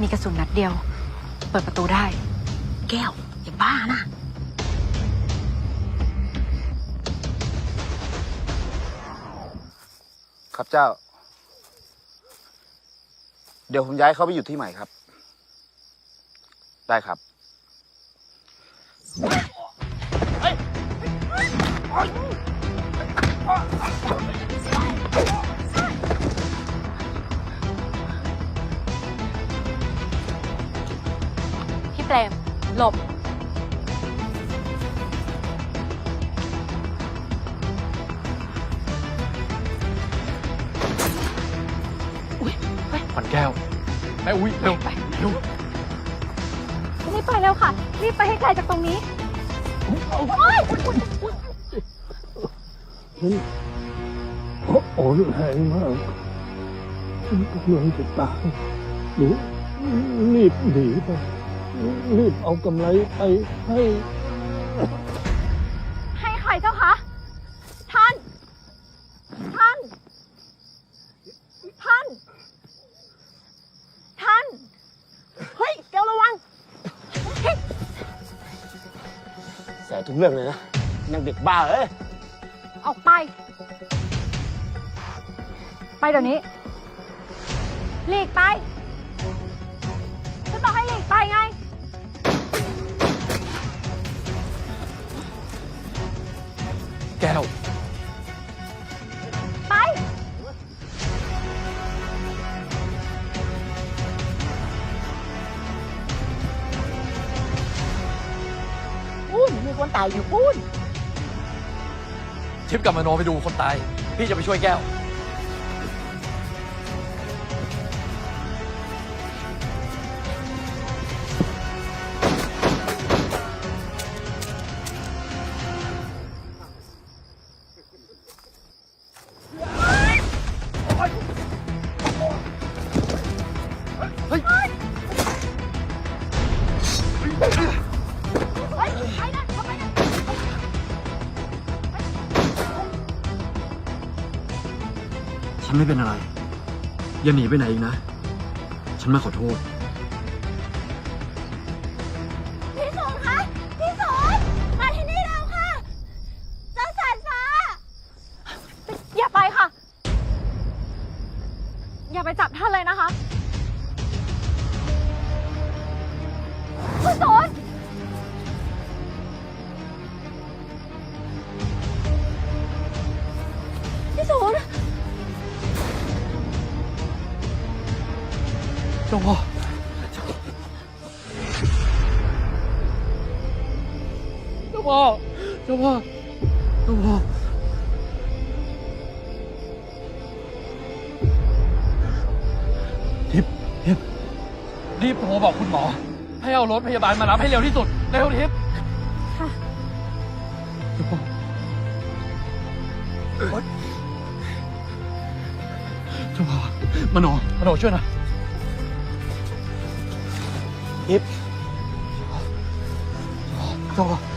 มีกระสุนนัดเดียว เปิดประตูได้ แก้ว อย่าบ้านะ ครับเจ้า เดี๋ยวผมย้ายเขาไปอยู่ที่ใหม่ครับ ได้ครับ เปรมหลบขวัญแก้วแม่อุ้ยเร็วไปเร็วรีบไปแล้วค่ะ รีบไปให้ไกลจากตรงนี้อ่อนแรงมากฉันกำลังจะตายหนูรีบหนีไป รีบเอากำไรไปให้ ให้ใครเจ้าคะ ท่าน ท่าน ท่าน ท่าน เฮ้ยแก้วระวังแสทุกเรื่องเลยนะนางเด็กบ้าเอ้ย ออกไป ไปเดี๋ยวนี้ หลีกไปฉันบอกให้หลีกไปไง คนตายอยู่ปุ้นชิปกับมโนไปดูคนตาย พี่จะไปช่วยแก้ว ฉันไม่เป็นอะไร อย่าหนีไปไหนอีกนะ ฉันมาขอโทษ พี่สนคะ พี่สนมาที่นี่แล้วค่ะ เจ้าสายฟ้า อย่าไปค่ะ อย่าไปจับท่านเลยนะคะ เจ้าพ่อเจ้าพ่อเจ้าพ่อเจ้าพ่อทิพทิพย์รีบโทรบอกคุณหมอ ให้เอารถพยาบาลมารับให้เร็วที่สุด เร็วทิพย์ค่ะเจ้าพ่อโอ๊ยเจ้าพ่อมโนมโนช่วยหน่อย ทิพย์เจ้าพ่อ